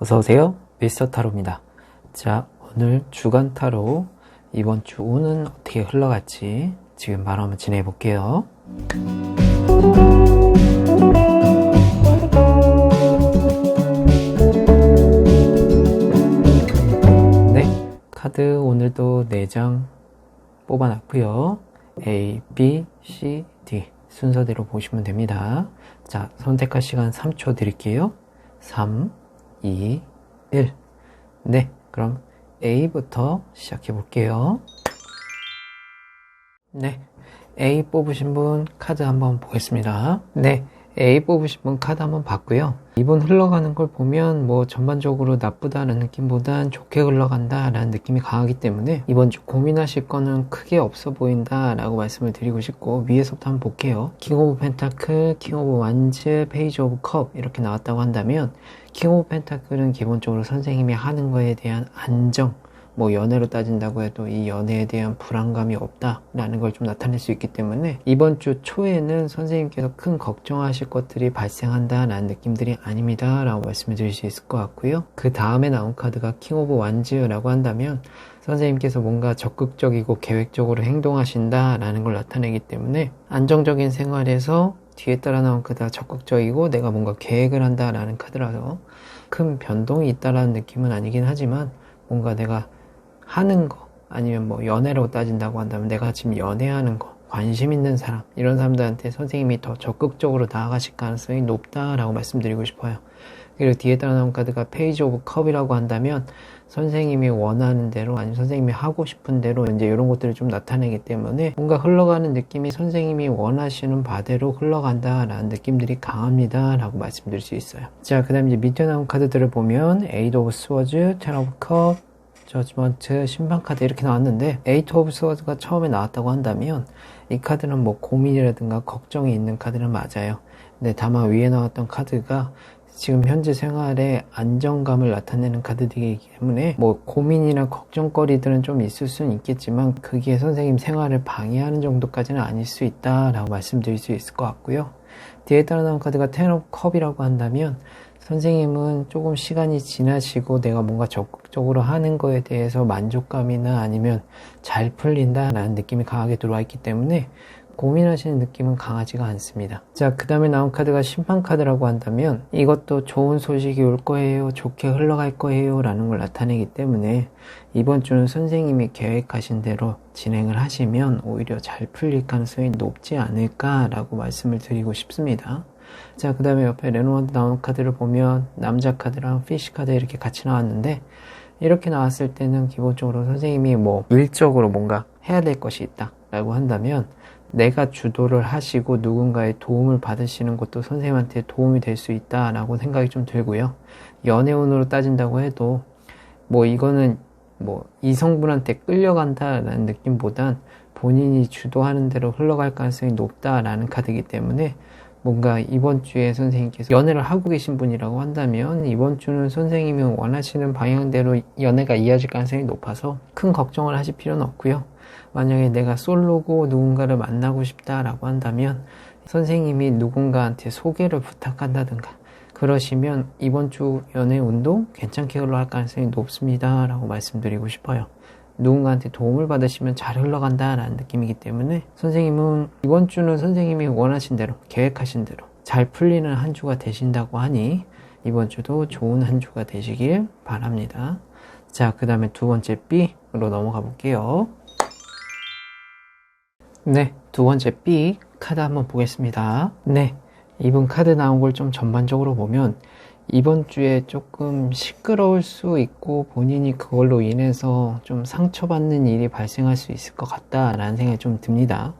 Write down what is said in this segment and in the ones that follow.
어서오세요. 미스터 타로입니다. 자, 오늘 주간 타로 이번 주 운은 어떻게 흘러갈지 지금 바로 한번 진행해 볼게요. 네, 카드 오늘도 4장 뽑아놨고요. A, B, C, D 순서대로 보시면 됩니다. 자, 선택할 시간 3초 드릴게요. 3, 2, 1. 네, 그럼 A부터 시작해 볼게요. 네, A 뽑으신 분 카드 한번 보겠습니다. 네, A 뽑으신 분 카드 한번 봤고요. 이번 흘러가는 걸 보면 뭐 전반적으로 나쁘다는 느낌보단 좋게 흘러간다라는 느낌이 강하기 때문에 이번 주 고민하실 거는 크게 없어 보인다라고 말씀을 드리고 싶고 위에서부터 한번 볼게요. 킹 오브 펜타클, 킹 오브 완즈, 페이지 오브 컵 이렇게 나왔다고 한다면 킹 오브 펜타클은 기본적으로 선생님이 하는 거에 대한 안정 뭐 연애로 따진다고 해도 이 연애에 대한 불안감이 없다라는 걸 좀 나타낼 수 있기 때문에 이번 주 초에는 선생님께서 큰 걱정하실 것들이 발생한다라는 느낌들이 아닙니다 라고 말씀을 드릴 수 있을 것 같고요. 그 다음에 나온 카드가 킹 오브 완즈라고 한다면 선생님께서 뭔가 적극적이고 계획적으로 행동하신다라는 걸 나타내기 때문에 안정적인 생활에서 뒤에 따라 나온 카드가 적극적이고 내가 뭔가 계획을 한다라는 카드라서 큰 변동이 있다라는 느낌은 아니긴 하지만 뭔가 내가 하는 거 아니면 뭐 연애로 따진다고 한다면 내가 지금 연애하는 거 관심 있는 사람 이런 사람들한테 선생님이 더 적극적으로 나아가실 가능성이 높다라고 말씀드리고 싶어요. 그리고 뒤에 따라 나온 카드가 페이지 오브 컵이라고 한다면 선생님이 원하는 대로 아니면 선생님이 하고 싶은 대로 이제 이런 것들을 좀 나타내기 때문에 뭔가 흘러가는 느낌이 선생님이 원하시는 바대로 흘러간다라는 느낌들이 강합니다 라고 말씀드릴 수 있어요 자 그 다음 이제 밑에 나온 카드들을 보면 에이드 오브 스워즈, 텐 오브 컵, 저지먼트, 심판 카드 이렇게 나왔는데 에이트 오브 스워드가 처음에 나왔다고 한다면 이 카드는 뭐 고민이라든가 걱정이 있는 카드는 맞아요. 근데 다만 위에 나왔던 카드가 지금 현재 생활에 안정감을 나타내는 카드들이기 때문에 뭐 고민이나 걱정거리들은 좀 있을 수는 있겠지만 그게 선생님 생활을 방해하는 정도까지는 아닐 수 있다라고 말씀드릴 수 있을 것 같고요. 뒤에 따라 나온 카드가 텐 오브 컵이라고 한다면 선생님은 조금 시간이 지나시고 내가 뭔가 적극적으로 하는 거에 대해서 만족감이나 아니면 잘 풀린다라는 느낌이 강하게 들어와 있기 때문에 고민하시는 느낌은 강하지가 않습니다. 자, 그 다음에 나온 카드가 심판 카드라고 한다면 이것도 좋은 소식이 올 거예요. 좋게 흘러갈 거예요. 라는 걸 나타내기 때문에 이번 주는 선생님이 계획하신 대로 진행을 하시면 오히려 잘 풀릴 가능성이 높지 않을까라고 말씀을 드리고 싶습니다. 자, 그 다음에 옆에 레노원드 나온 카드를 보면 남자 카드랑 피쉬 카드 이렇게 같이 나왔는데 이렇게 나왔을 때는 기본적으로 선생님이 뭐 일적으로 뭔가 해야 될 것이 있다 라고 한다면 내가 주도를 하시고 누군가의 도움을 받으시는 것도 선생님한테 도움이 될 수 있다 라고 생각이 좀 들고요. 연애운으로 따진다고 해도 뭐 이거는 뭐 이성분한테 끌려간다라는 느낌보단 본인이 주도하는 대로 흘러갈 가능성이 높다라는 카드이기 때문에 뭔가 이번 주에 선생님께서 연애를 하고 계신 분이라고 한다면 이번 주는 선생님이 원하시는 방향대로 연애가 이어질 가능성이 높아서 큰 걱정을 하실 필요는 없고요. 만약에 내가 솔로고 누군가를 만나고 싶다라고 한다면 선생님이 누군가한테 소개를 부탁한다든가 그러시면 이번 주 연애 운동 괜찮게 흘러갈 가능성이 높습니다 라고 말씀드리고 싶어요. 누군가한테 도움을 받으시면 잘 흘러간다라는 느낌이기 때문에 선생님은 이번 주는 선생님이 원하신 대로 계획하신 대로 잘 풀리는 한 주가 되신다고 하니 이번 주도 좋은 한 주가 되시길 바랍니다. 자, 그 다음에 두 번째 B로 넘어가 볼게요. 네, 두 번째 B 카드 한번 보겠습니다. 네, 이번 카드 나온 걸 좀 전반적으로 보면 이번 주에 조금 시끄러울 수 있고 본인이 그걸로 인해서 좀 상처받는 일이 발생할 수 있을 것 같다라는 생각이 좀 듭니다.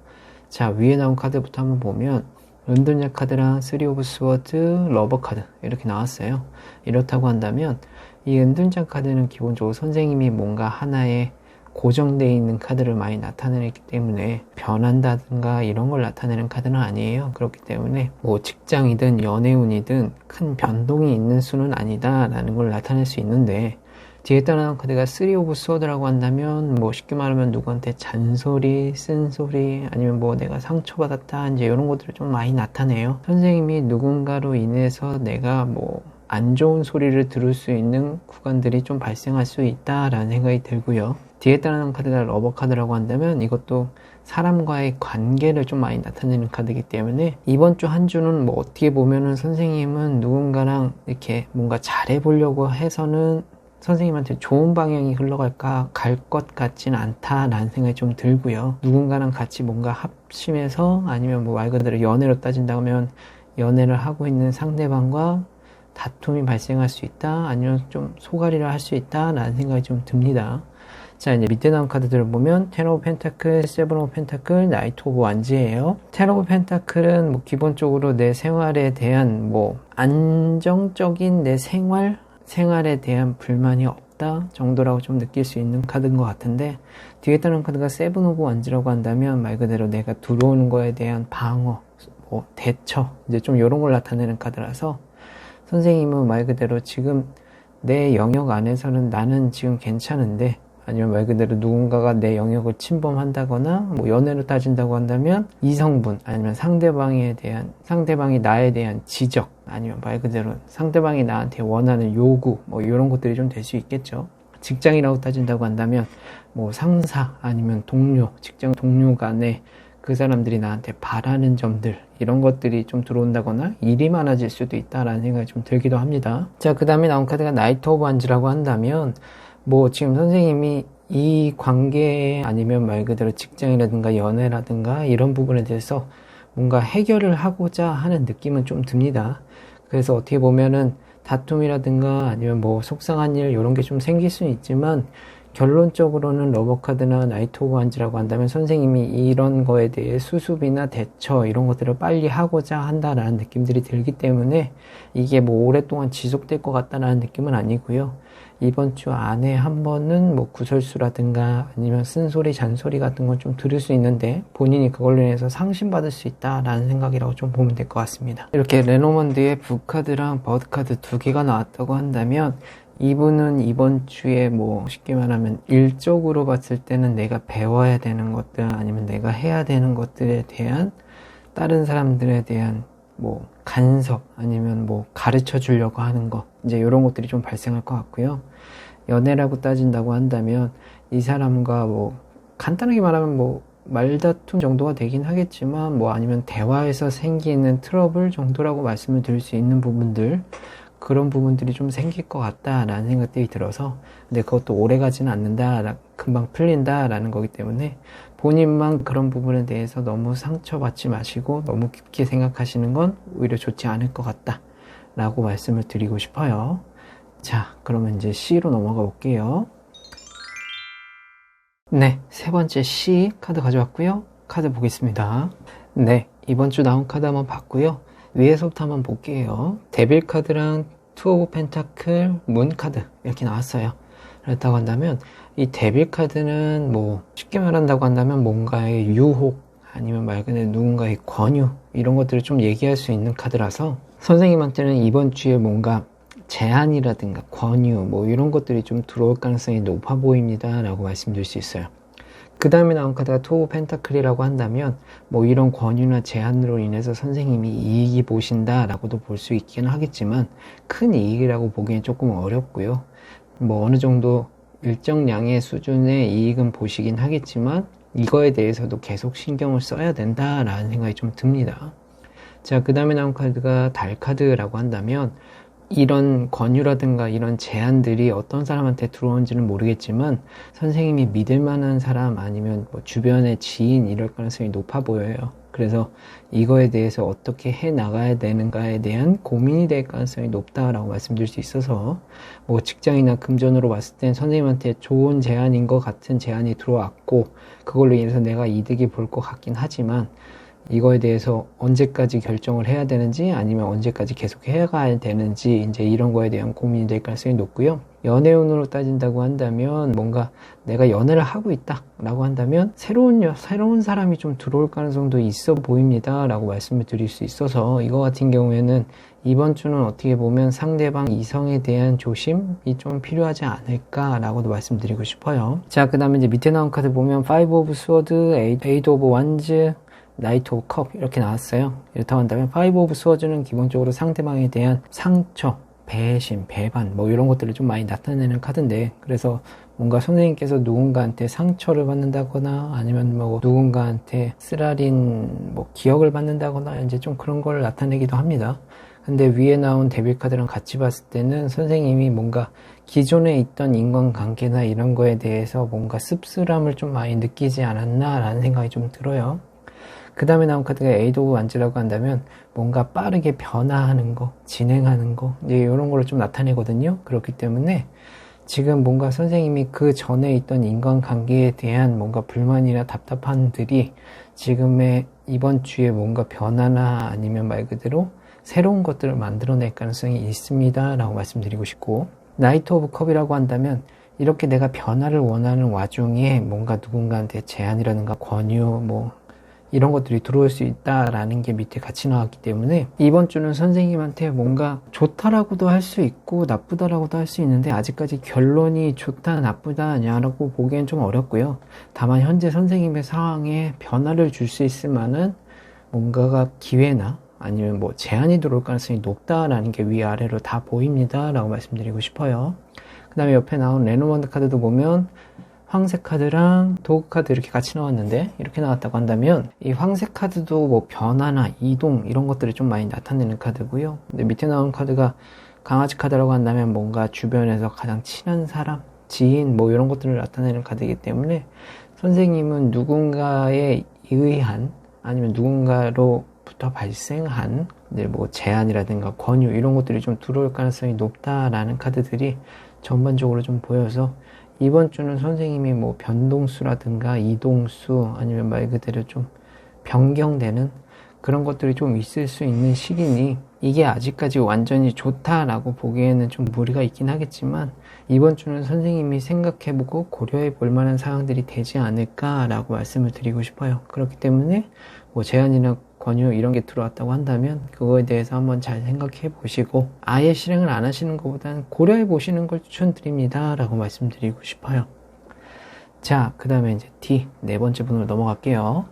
자, 위에 나온 카드부터 한번 보면 런던자 카드랑 쓰리 오브 스워드, 러버 카드 이렇게 나왔어요. 이렇다고 한다면 이 은둔자 카드는 기본적으로 선생님이 뭔가 하나의 고정되어 있는 카드를 많이 나타내기 때문에 변한다든가 이런 걸 나타내는 카드는 아니에요. 그렇기 때문에 뭐 직장이든 연애운이든 큰 변동이 있는 수는 아니다라는 걸 나타낼 수 있는데 뒤에 따라나온 카드가 3 오브 스워드라고 한다면 뭐 쉽게 말하면 누구한테 잔소리, 쓴소리 아니면 뭐 내가 상처받았다 이제 이런 것들을 좀 많이 나타내요. 선생님이 누군가로 인해서 내가 뭐 안 좋은 소리를 들을 수 있는 구간들이 좀 발생할 수 있다라는 생각이 들고요. 뒤에 따르는 카드가 러버 카드라고 한다면 이것도 사람과의 관계를 좀 많이 나타내는 카드이기 때문에 이번 주 한 주는 뭐 어떻게 보면은 선생님은 누군가랑 이렇게 뭔가 잘해보려고 해서는 선생님한테 좋은 방향이 흘러갈까 갈 것 같지는 않다라는 생각이 좀 들고요. 누군가랑 같이 뭔가 합심해서 아니면 뭐 말 그대로 연애로 따진다면 연애를 하고 있는 상대방과 다툼이 발생할 수 있다 아니면 좀 소가리를 할 수 있다라는 생각이 좀 듭니다. 자, 이제 밑에 나온 카드들을 보면 텐 오브 펜타클, 세븐 오브 펜타클, 나이트 오브 완지예요. 텐 오브 펜타클은 뭐 기본적으로 내 생활에 대한 뭐 안정적인 내 생활, 생활에 대한 불만이 없다 정도라고 좀 느낄 수 있는 카드인 것 같은데 뒤에 따른 카드가 세븐 오브 완지라고 한다면 말 그대로 내가 들어오는 거에 대한 방어, 뭐 대처 이제 좀 이런 걸 나타내는 카드라서 선생님은 말 그대로 지금 내 영역 안에서는 나는 지금 괜찮은데 아니면 말 그대로 누군가가 내 영역을 침범한다거나 뭐 연애로 따진다고 한다면 이성분 아니면 상대방에 대한 상대방이 나에 대한 지적 아니면 말 그대로 상대방이 나한테 원하는 요구 뭐 이런 것들이 좀 될 수 있겠죠. 직장이라고 따진다고 한다면 뭐 상사 아니면 동료 직장 동료 간에 그 사람들이 나한테 바라는 점들 이런 것들이 좀 들어온다거나 일이 많아질 수도 있다라는 생각이 좀 들기도 합니다. 자, 그 다음에 나온 카드가 나이트 오브 안즈라고 한다면 뭐 지금 선생님이 이 관계 아니면 말 그대로 직장이라든가 연애라든가 이런 부분에 대해서 뭔가 해결을 하고자 하는 느낌은 좀 듭니다. 그래서 어떻게 보면은 다툼이라든가 아니면 뭐 속상한 일 이런 게 좀 생길 수는 있지만 결론적으로는 러버카드나 나이트 오브 한지라고 한다면 선생님이 이런 거에 대해 수습이나 대처 이런 것들을 빨리 하고자 한다라는 느낌들이 들기 때문에 이게 뭐 오랫동안 지속될 것 같다라는 느낌은 아니고요. 이번 주 안에 한 번은 뭐 구설수라든가 아니면 쓴소리, 잔소리 같은 걸좀 들을 수 있는데 본인이 그걸로 인해서 상심받을 수 있다라는 생각이라고 좀 보면 될 것 같습니다. 이렇게 레노먼드의 북카드랑 버드카드 두 개가 나왔다고 한다면 이분은 이번 주에 뭐 쉽게 말하면 일적으로 봤을 때는 내가 배워야 되는 것들 아니면 내가 해야 되는 것들에 대한 다른 사람들에 대한 뭐 간섭 아니면 뭐 가르쳐 주려고 하는 것 이제 이런 것들이 좀 발생할 것 같고요. 연애라고 따진다고 한다면 이 사람과 뭐 간단하게 말하면 뭐 말다툼 정도가 되긴 하겠지만 뭐 아니면 대화에서 생기는 트러블 정도라고 말씀을 드릴 수 있는 부분들 그런 부분들이 좀 생길 것 같다라는 생각들이 들어서 근데 그것도 오래 가지는 않는다 금방 풀린다라는 거기 때문에 본인만 그런 부분에 대해서 너무 상처받지 마시고 너무 깊게 생각하시는 건 오히려 좋지 않을 것 같다 라고 말씀을 드리고 싶어요. 자 그러면 이제 C로 넘어가 볼게요. 네 세 번째 C 카드 가져왔고요. 카드 보겠습니다. 네 이번 주 나온 카드 한번 봤고요. 위에서부터 한번 볼게요. 데빌 카드랑 투 오브 펜타클, 문 카드 이렇게 나왔어요. 그렇다고 한다면 이 데빌 카드는 뭐 쉽게 말한다고 한다면 뭔가의 유혹 아니면 말 그대로 누군가의 권유 이런 것들을 좀 얘기할 수 있는 카드라서 선생님한테는 이번 주에 뭔가 제안이라든가 권유 뭐 이런 것들이 좀 들어올 가능성이 높아 보입니다 라고 말씀드릴 수 있어요. 그 다음에 나온 카드가 투 펜타클이라고 한다면 뭐 이런 권유나 제한으로 인해서 선생님이 이익이 보신다 라고도 볼 수 있기는 하겠지만 큰 이익이라고 보기엔 조금 어렵고요 뭐 어느 정도 일정량의 수준의 이익은 보시긴 하겠지만 이거에 대해서도 계속 신경을 써야 된다라는 생각이 좀 듭니다. 자 그 다음에 나온 카드가 달 카드라고 한다면 이런 권유라든가 이런 제안들이 어떤 사람한테 들어온지는 모르겠지만 선생님이 믿을 만한 사람 아니면 뭐 주변의 지인 이럴 가능성이 높아 보여요. 그래서 이거에 대해서 어떻게 해 나가야 되는가에 대한 고민이 될 가능성이 높다라고 말씀드릴 수 있어서 뭐 직장이나 금전으로 봤을 땐 선생님한테 좋은 제안인 것 같은 제안이 들어왔고 그걸로 인해서 내가 이득이 볼 것 같긴 하지만 이거에 대해서 언제까지 결정을 해야 되는지 아니면 언제까지 계속 해가야 되는지 이제 이런 거에 대한 고민이 될 가능성이 높고요. 연애운으로 따진다고 한다면 뭔가 내가 연애를 하고 있다 라고 한다면 새로운 새로운 사람이 좀 들어올 가능성도 있어 보입니다 라고 말씀을 드릴 수 있어서 이거 같은 경우에는 이번 주는 어떻게 보면 상대방 이성에 대한 조심이 좀 필요하지 않을까 라고도 말씀드리고 싶어요 자 그 다음에 이제 밑에 나온 카드 보면 5 오브 스워드, 8 오브 완즈 나이트 오브 컵 이렇게 나왔어요. 이렇다고 한다면 파이브 오브 스워즈는 기본적으로 상대방에 대한 상처, 배신, 배반 뭐 이런 것들을 좀 많이 나타내는 카드인데 그래서 뭔가 선생님께서 누군가한테 상처를 받는다거나 아니면 뭐 누군가한테 쓰라린 뭐 기억을 받는다거나 이제 좀 그런 걸 나타내기도 합니다. 근데 위에 나온 데빌 카드랑 같이 봤을 때는 선생님이 뭔가 기존에 있던 인간관계나 이런 거에 대해서 뭔가 씁쓸함을 좀 많이 느끼지 않았나라는 생각이 좀 들어요. 그 다음에 나온 카드가 오브 완즈라고 한다면 뭔가 빠르게 변화하는 거, 진행하는 거, 이제 이런 거를 좀 나타내거든요. 그렇기 때문에 지금 뭔가 선생님이 그 전에 있던 인간관계에 대한 뭔가 불만이나 답답함들이 지금의 이번 주에 뭔가 변화나 아니면 말 그대로 새로운 것들을 만들어낼 가능성이 있습니다. 라고 말씀드리고 싶고, 나이트 오브 컵이라고 한다면 이렇게 내가 변화를 원하는 와중에 뭔가 누군가한테 제안이라든가 권유, 뭐 이런 것들이 들어올 수 있다라는 게 밑에 같이 나왔기 때문에 이번 주는 선생님한테 뭔가 좋다라고도 할 수 있고 나쁘다라고도 할 수 있는데 아직까지 결론이 좋다 나쁘다냐라고 보기엔 좀 어렵고요. 다만 현재 선생님의 상황에 변화를 줄 수 있을 만한 뭔가가 기회나 아니면 뭐 제한이 들어올 가능성이 높다라는 게 위아래로 다 보입니다 라고 말씀드리고 싶어요 그 다음에 옆에 나온 레노먼드 카드도 보면 황색 카드랑 도구 카드 이렇게 같이 나왔는데 이렇게 나왔다고 한다면 이 황색 카드도 뭐 변화나 이동 이런 것들을 좀 많이 나타내는 카드고요. 근데 밑에 나온 카드가 강아지 카드라고 한다면 뭔가 주변에서 가장 친한 사람 지인 뭐 이런 것들을 나타내는 카드이기 때문에 선생님은 누군가에 의한 아니면 누군가로 부터 발생한 뭐 제안이라든가 권유 이런 것들이 좀 들어올 가능성이 높다라는 카드들이 전반적으로 좀 보여서 이번 주는 선생님이 뭐 변동수라든가 이동수 아니면 말 그대로 좀 변경되는 그런 것들이 좀 있을 수 있는 시기니 이게 아직까지 완전히 좋다라고 보기에는 좀 무리가 있긴 하겠지만 이번 주는 선생님이 생각해보고 고려해 볼 만한 사항들이 되지 않을까라고 말씀을 드리고 싶어요. 그렇기 때문에 뭐 제안이나 권유 이런 게 들어왔다고 한다면 그거에 대해서 한번 잘 생각해 보시고 아예 실행을 안 하시는 것보다는 고려해 보시는 걸 추천드립니다 라고 말씀드리고 싶어요 자 그 다음에 이제 D 네 번째 분으로 넘어갈게요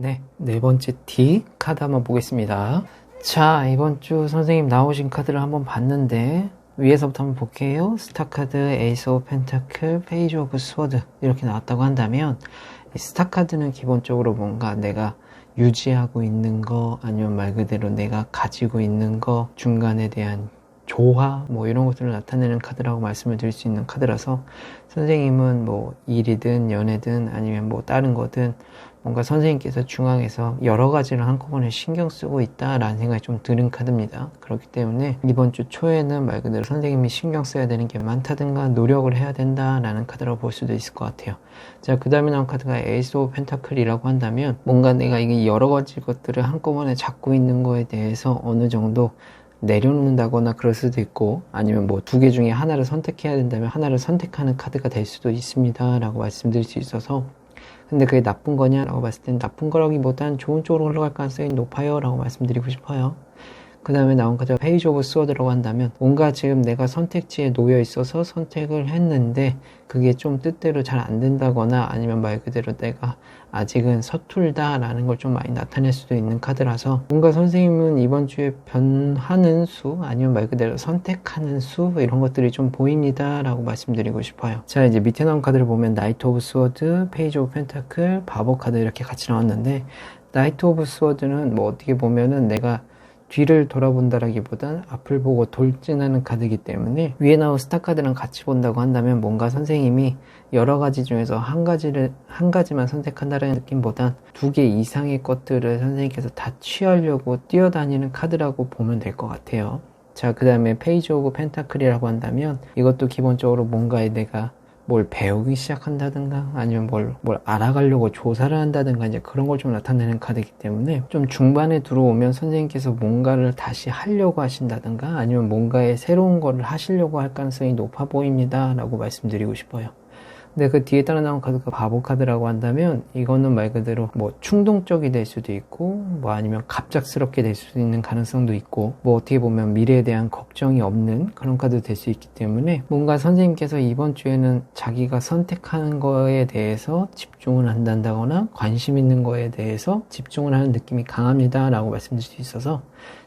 네, 네 번째 D 카드 한번 보겠습니다. 자, 이번 주 선생님 나오신 카드를 한번 봤는데 위에서부터 한번 볼게요. 스타 카드, 에이스 오브 펜타클, 페이지 오브 스워드 이렇게 나왔다고 한다면 스타 카드는 기본적으로 뭔가 내가 유지하고 있는 거 아니면 말 그대로 내가 가지고 있는 거 중간에 대한 조화 뭐 이런 것들을 나타내는 카드라고 말씀을 드릴 수 있는 카드라서 선생님은 뭐 일이든 연애든 아니면 뭐 다른 거든 뭔가 선생님께서 중앙에서 여러 가지를 한꺼번에 신경 쓰고 있다라는 생각이 좀 드는 카드입니다. 그렇기 때문에 이번 주 초에는 말 그대로 선생님이 신경 써야 되는 게 많다든가 노력을 해야 된다라는 카드라고 볼 수도 있을 것 같아요. 자, 그 다음에 나온 카드가 에이스 오브 펜타클이라고 한다면 뭔가 내가 이게 여러 가지 것들을 한꺼번에 잡고 있는 거에 대해서 어느 정도 내려놓는다거나 그럴 수도 있고 아니면 뭐 두 개 중에 하나를 선택해야 된다면 하나를 선택하는 카드가 될 수도 있습니다 라고 말씀드릴 수 있어서 근데 그게 나쁜 거냐라고 봤을 땐 나쁜 거라기보단 좋은 쪽으로 흘러갈 가능성이 높아요 라고 말씀드리고 싶어요 그 다음에 나온 카드가 페이지 오브 스워드라고 한다면 뭔가 지금 내가 선택지에 놓여 있어서 선택을 했는데 그게 좀 뜻대로 잘 안 된다거나 아니면 말 그대로 내가 아직은 서툴다라는 걸 좀 많이 나타낼 수도 있는 카드라서 뭔가 선생님은 이번 주에 변하는 수 아니면 말 그대로 선택하는 수 이런 것들이 좀 보입니다 라고 말씀드리고 싶어요. 자 이제 밑에 나온 카드를 보면 나이트 오브 스워드, 페이지 오브 펜타클, 바보 카드 이렇게 같이 나왔는데 나이트 오브 스워드는 뭐 어떻게 보면은 내가 뒤를 돌아본다라기보단 앞을 보고 돌진하는 카드이기 때문에 위에 나온 스타 카드랑 같이 본다고 한다면 뭔가 선생님이 여러 가지 중에서 한 가지를 한 가지만 선택한다는 느낌보단 두 개 이상의 것들을 선생님께서 다 취하려고 뛰어다니는 카드라고 보면 될 것 같아요. 자, 그 다음에 페이지 오브 펜타클이라고 한다면 이것도 기본적으로 뭔가에 내가 뭘 배우기 시작한다든가 아니면 뭘, 뭘 알아가려고 조사를 한다든가 이제 그런 걸 좀 나타내는 카드이기 때문에 좀 중반에 들어오면 선생님께서 뭔가를 다시 하려고 하신다든가 아니면 뭔가의 새로운 거를 하시려고 할 가능성이 높아 보입니다 라고 말씀드리고 싶어요 근데 그 뒤에 따라 나온 카드가 바보 카드라고 한다면 이거는 말 그대로 뭐 충동적이 될 수도 있고 뭐 아니면 갑작스럽게 될 수도 있는 가능성도 있고 뭐 어떻게 보면 미래에 대한 걱정이 없는 그런 카드 될 수 있기 때문에 뭔가 선생님께서 이번 주에는 자기가 선택하는 거에 대해서 집중을 한다거나 관심 있는 거에 대해서 집중을 하는 느낌이 강합니다 라고 말씀드릴 수 있어서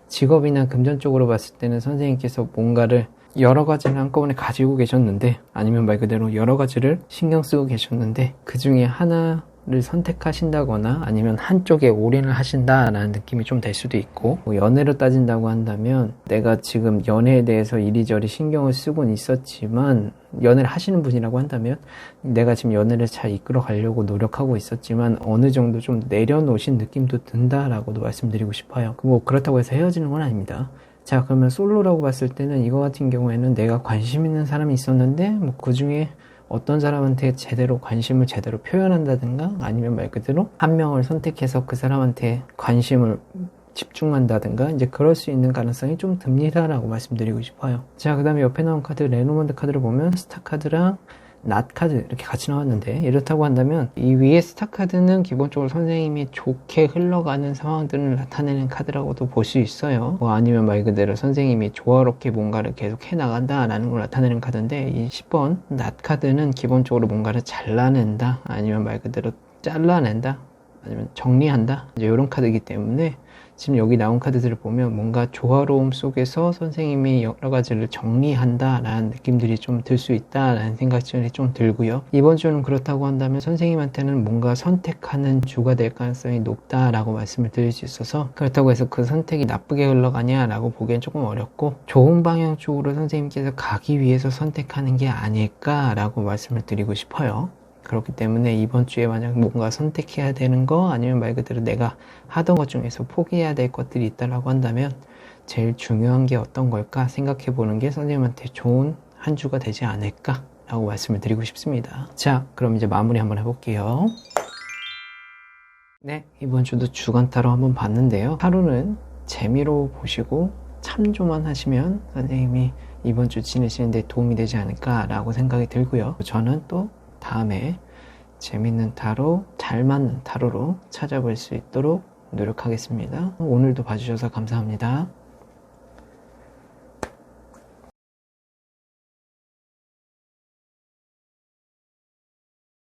직업이나 금전 쪽으로 봤을 때는 선생님께서 뭔가를 여러 가지를 한꺼번에 가지고 계셨는데 아니면 말 그대로 여러 가지를 신경 쓰고 계셨는데 그 중에 하나 를 선택하신다거나 아니면 한쪽에 올인을 하신다라는 느낌이 좀 될 수도 있고 뭐 연애로 따진다고 한다면 내가 지금 연애에 대해서 이리저리 신경을 쓰곤 있었지만 연애를 하시는 분이라고 한다면 내가 지금 연애를 잘 이끌어 가려고 노력하고 있었지만 어느 정도 좀 내려놓으신 느낌도 든다라고도 말씀드리고 싶어요. 뭐 그렇다고 해서 헤어지는 건 아닙니다. 자 그러면 솔로라고 봤을 때는 이거 같은 경우에는 내가 관심 있는 사람이 있었는데 뭐 그 중에 어떤 사람한테 제대로 관심을 제대로 표현한다든가 아니면 말 그대로 한 명을 선택해서 그 사람한테 관심을 집중한다든가 이제 그럴 수 있는 가능성이 좀 듭니다라고 말씀드리고 싶어요. 자, 그 다음에 옆에 나온 카드 레노먼드 카드를 보면 스타 카드랑 낫 카드 이렇게 같이 나왔는데 이렇다고 한다면 이 위에 스타 카드는 기본적으로 선생님이 좋게 흘러가는 상황들을 나타내는 카드라고도 볼 수 있어요. 뭐 아니면 말 그대로 선생님이 조화롭게 뭔가를 계속 해 나간다 라는 걸 나타내는 카드인데 이 10번 낫 카드는 기본적으로 뭔가를 잘라낸다 아니면 말 그대로 잘라낸다 아니면 정리한다 이런 카드이기 때문에 지금 여기 나온 카드들을 보면 뭔가 조화로움 속에서 선생님이 여러 가지를 정리한다라는 느낌들이 좀 들 수 있다라는 생각들이 좀 들고요. 이번 주는 그렇다고 한다면 선생님한테는 뭔가 선택하는 주가 될 가능성이 높다라고 말씀을 드릴 수 있어서 그렇다고 해서 그 선택이 나쁘게 흘러가냐라고 보기엔 조금 어렵고 좋은 방향 쪽으로 선생님께서 가기 위해서 선택하는 게 아닐까라고 말씀을 드리고 싶어요. 그렇기 때문에 이번 주에 만약 뭔가 선택해야 되는 거 아니면 말 그대로 내가 하던 것 중에서 포기해야 될 것들이 있다라고 한다면 제일 중요한 게 어떤 걸까 생각해 보는 게 선생님한테 좋은 한 주가 되지 않을까 라고 말씀을 드리고 싶습니다. 자, 그럼 이제 마무리 한번 해볼게요. 네, 이번 주도 주간 타로 한번 봤는데요. 하루는 재미로 보시고 참조만 하시면 선생님이 이번 주 지내시는데 도움이 되지 않을까라고 생각이 들고요. 저는 또 다음에 재밌는 타로, 잘 맞는 타로로 찾아볼 수 있도록 노력하겠습니다. 오늘도 봐주셔서 감사합니다.